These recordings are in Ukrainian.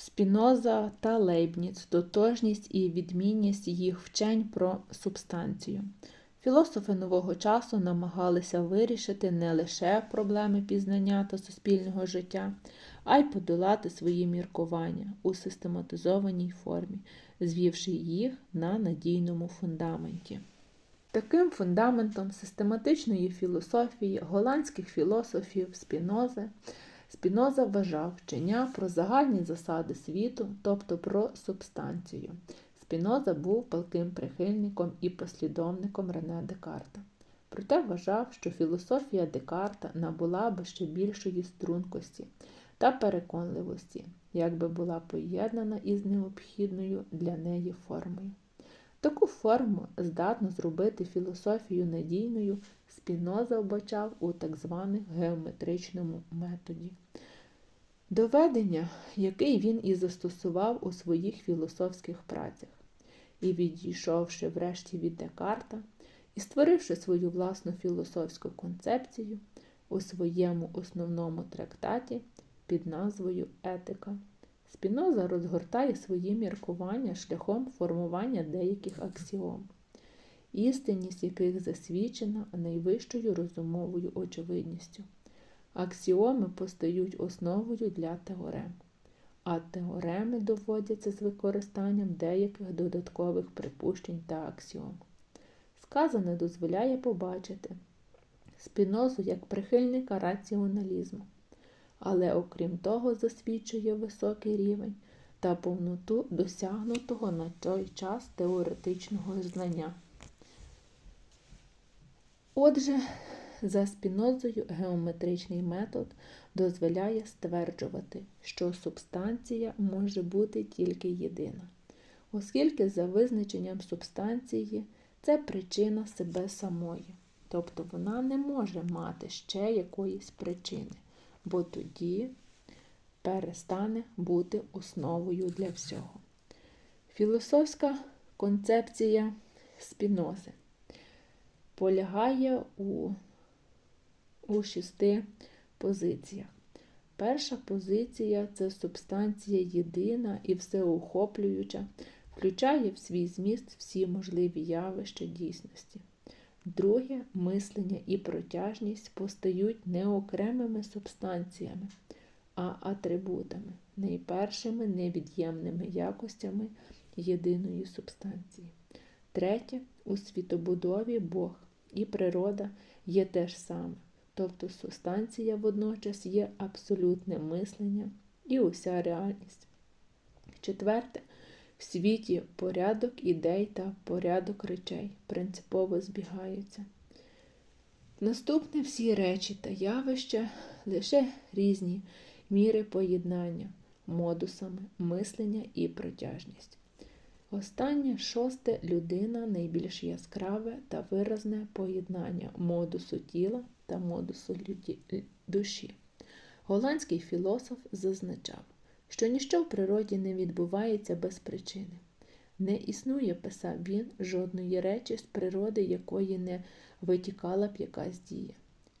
Спіноза та Лейбніц тотожність і відмінність їх вчень про субстанцію. Філософи нового часу намагалися вирішити не лише проблеми пізнання та суспільного життя, а й подолати свої міркування у систематизованій формі, звівши їх на надійному фундаменті. Таким фундаментом систематичної філософії голландських філософів Спінози Спіноза вважав вчення про загальні засади світу, тобто про субстанцію. Спіноза був палким прихильником і послідовником Рене Декарта. Проте вважав, що філософія Декарта набула би ще більшої стрункості та переконливості, якби була поєднана із необхідною для неї формою. Таку форму здатно зробити філософію надійною Спіноза вбачав у так званих геометричному методі. Доведення, який він і застосував у своїх філософських працях, і відійшовши врешті від Декарта, і створивши свою власну філософську концепцію у своєму основному трактаті під назвою Етика. Спіноза розгортає свої міркування шляхом формування деяких аксіом, істинність яких засвідчена найвищою розумовою очевидністю. Аксіоми постають основою для теорем, а теореми доводяться з використанням деяких додаткових припущень та аксіом. Сказане дозволяє побачити спінозу як прихильника раціоналізму але окрім того засвідчує високий рівень та повноту досягнутого на той час теоретичного знання. Отже, за спінозою геометричний метод дозволяє стверджувати, що субстанція може бути тільки єдина, оскільки за визначенням субстанції це причина себе самої, тобто вона не може мати ще якоїсь причини бо тоді перестане бути основою для всього. Філософська концепція спінози полягає у, у шести позиціях. Перша позиція це субстанція єдина і всеохоплююча, включає в свій зміст всі можливі явища дійсності. Друге мислення і протяжність постають не окремими субстанціями, а атрибутами, найпершими невід'ємними якостями єдиної субстанції. Третє у світобудові Бог і природа є те ж саме, тобто субстанція водночас є абсолютне мислення і уся реальність. Четверте в світі порядок ідей та порядок речей принципово збігаються. Наступне всі речі та явища лише різні міри поєднання, модусами, мислення і протяжність. Останнє шосте людина найбільш яскраве та виразне поєднання модусу тіла та модусу душі. Голландський філософ зазначав, що ніщо в природі не відбувається без причини. Не існує, писав він, жодної речі з природи, якої не витікала б якась дія.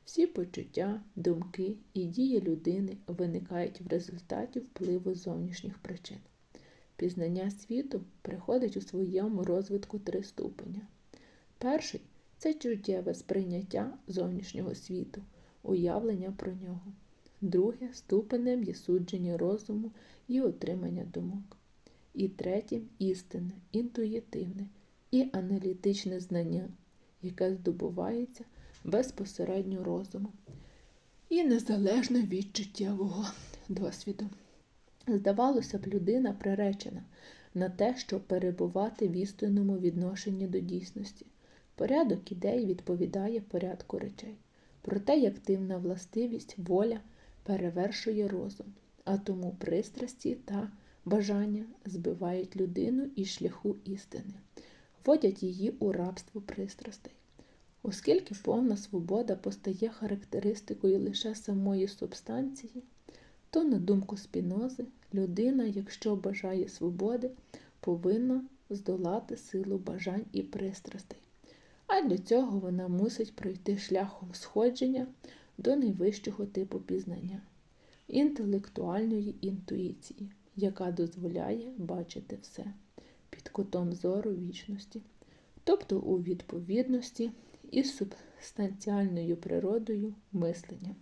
Всі почуття, думки і дії людини виникають в результаті впливу зовнішніх причин. Пізнання світу приходить у своєму розвитку три ступеня. Перший це чуттєве сприйняття зовнішнього світу, уявлення про нього друге ступенем є судження розуму і отримання думок. І третє істинне, інтуїтивне і аналітичне знання, яке здобувається безпосередньо розумом і незалежно від чуттєвого досвіду. Здавалося б, людина приречена на те, щоб перебувати в істинному відношенні до дійсності. Порядок ідей відповідає порядку речей. Проте, як активна властивість, воля перевершує розум, а тому пристрасті та бажання збивають людину із шляху істини, вводять її у рабство пристрастей. Оскільки повна свобода постає характеристикою лише самої субстанції, то, на думку спінози, людина, якщо бажає свободи, повинна здолати силу бажань і пристрастей. А для цього вона мусить пройти шляхом сходження до найвищого типу пізнання інтелектуальної інтуїції, яка дозволяє бачити все під кутом зору вічності, тобто у відповідності із субстанціальною природою мислення.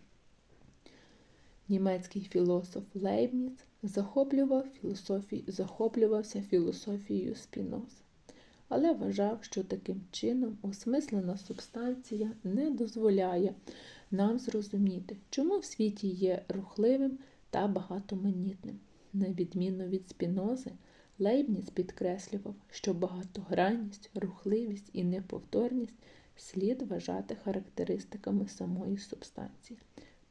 Німецький філософ Лейбніц захоплював філософію, захоплювався філософією Спінози, але вважав, що таким чином осмислена субстанція не дозволяє нам зрозуміти, чому в світі є рухливим та багатоманітним. На відміну від Спінози, Лейбніц підкреслював, що багатогранність, рухливість і неповторність слід вважати характеристиками самої субстанції.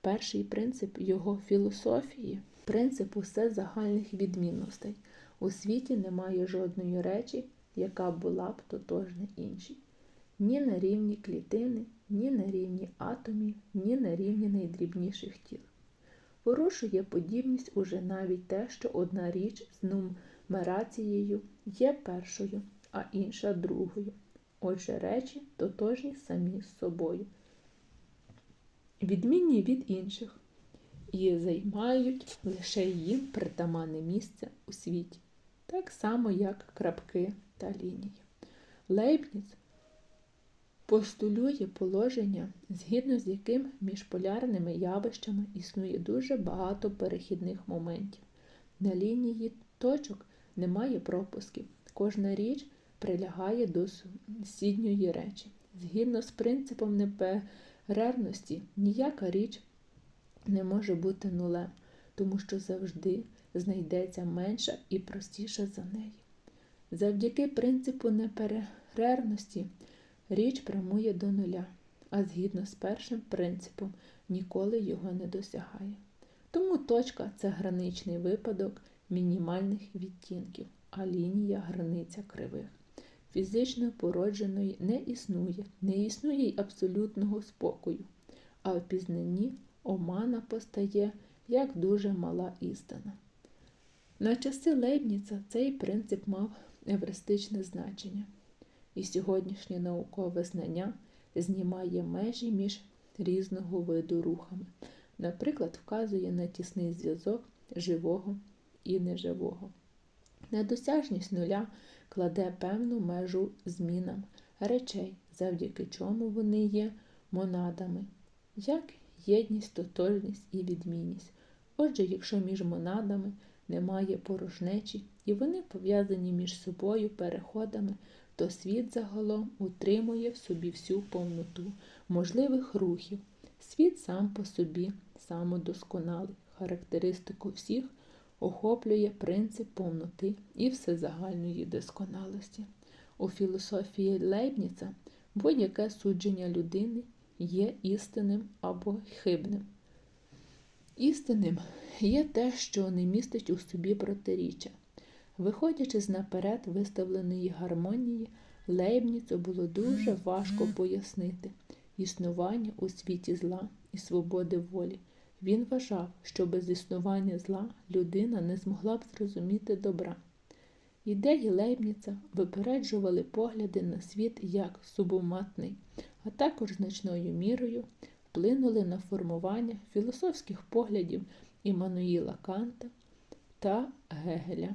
Перший принцип його філософії принцип усе загальних відмінностей. У світі немає жодної речі, яка була б тотожна іншій. Ні на рівні клітини, ні на рівні атомів, ні на рівні найдрібніших тіл. Порушує подібність уже навіть те, що одна річ з нумерацією є першою, а інша другою. Отже, речі тотожні самі з собою, відмінні від інших, і займають лише їм притаманне місце у світі, так само, як крапки та лінії. Лейбніц постулює положення, згідно з яким між полярними явищами існує дуже багато перехідних моментів. На лінії точок немає пропусків. Кожна річ прилягає до сусідньої речі. Згідно з принципом неперервності, ніяка річ не може бути нулем, тому що завжди знайдеться менша і простіша за неї. Завдяки принципу неперервності річ прямує до нуля, а згідно з першим принципом ніколи його не досягає. Тому точка це граничний випадок мінімальних відтінків, а лінія границя кривих. Фізично породженої не існує, не існує й абсолютного спокою, а в пізнанні омана постає як дуже мала істина. На часи Лейбніца цей принцип мав евристичне значення, і сьогоднішнє наукове знання знімає межі між різного виду рухами, наприклад, вказує на тісний зв'язок живого і неживого. Недосяжність нуля кладе певну межу змінам речей, завдяки чому вони є монадами, як єдність, тотожність і відмінність. Отже, якщо між монадами немає порожнечі і вони пов'язані між собою переходами, то світ загалом утримує в собі всю повноту можливих рухів. Світ сам по собі самодосконалий, характеристику всіх охоплює принцип повноти і всезагальної досконалості. У філософії Лейбніца будь-яке судження людини є істинним або хибним. Істинним є те, що не містить у собі протиріччя. Виходячи з наперед виставленої гармонії, Лейбніцу було дуже важко пояснити існування у світі зла і свободи волі. Він вважав, що без існування зла людина не змогла б зрозуміти добра. Ідеї Лейбніца випереджували погляди на світ як субуматний, а також значною мірою вплинули на формування філософських поглядів Іммануїла Канта та Гегеля.